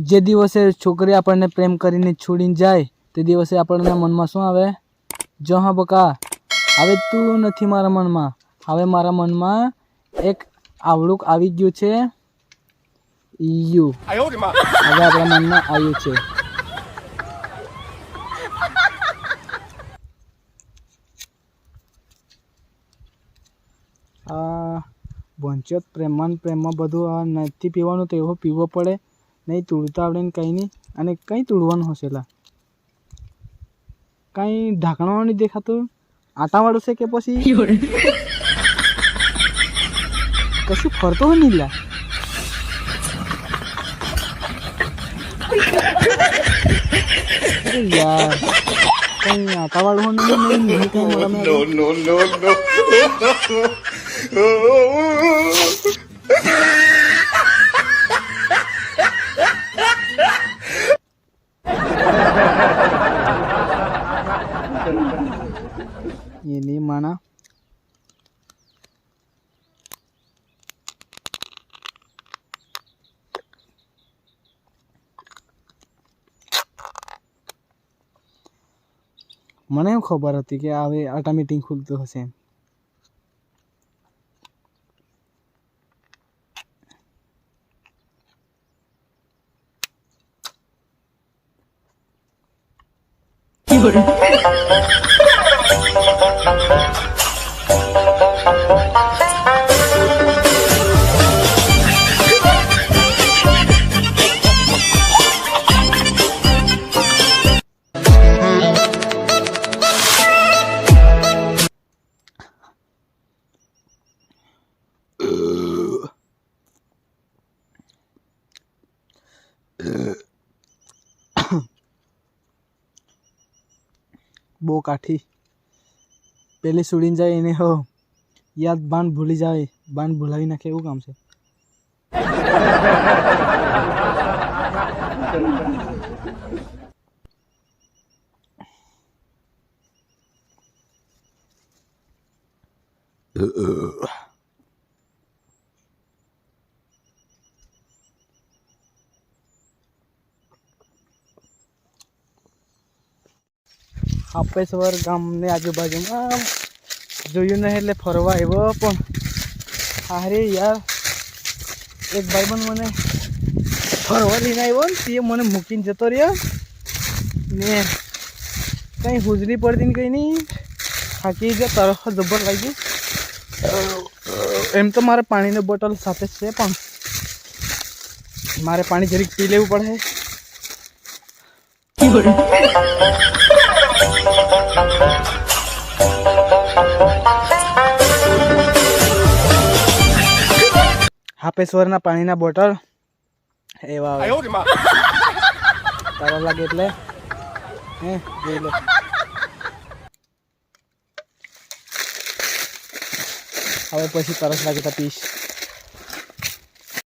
જે દિવસે છોકરી આપણને પ્રેમ કરીને છોડીને જાય તે દિવસે આપણને મનમાં શું આવે? જો હા બકા હવે તું નથી મારા મનમાં. હવે મારા મનમાં એક આવડુંક આવી ગયું છે. યુ. હવે આપણા મનમાં આવ્યું છે. આ વંચિત પ્રેમમાં પ્રેમમાં બધું નથી પીવાનું તો એવો પીવો પડે. નહીં તુડતા આવડે ને કંઈ નહીં. અને કંઈ તુડવાનું હશે લા. કાંઈ ઢાંકણવાનું નહીં દેખાતું? આટાવાળું છે કે પછી? કશું ફરતો હોય નહીં લા. યાર, કંઈ નહીં નહીં કંઈ મળે એની mana મને એમ ખબર હતી કે હવે આટા મીટિંગ ખુલતું હશે એમ drôle. Euh... euh. euh. બહુ કાઠી. પેલી સુડીને જાય એને હો. યાદ બાન ભૂલી જાય. બાન ભૂલાવી નાખે એવું કામ છે. હાપેશ્વર ગામની આજુબાજુમાં જોયું નહીં એટલે ફરવા આવ્યો, પણ હારે યાર, એક ભાઈબંધ મને ફરવા લઈને આવ્યો ને, તે મને મૂકીને જતો રહ્યો. ને કંઈ હુજરી પડતી ને કંઈ નહીં. થાકી ગયા તરફ જબર લાગી. એમ તો મારે પાણીની બોટલ સાથે છે, પણ મારે પાણી જરીક પી લેવું પડે. હાપેશ્વરના પાણીના બોટલ. એવા આવે. તારા લાગે એટલે? હે જોઈ લે. હવે પછી તરસ લાગે તો પીશ.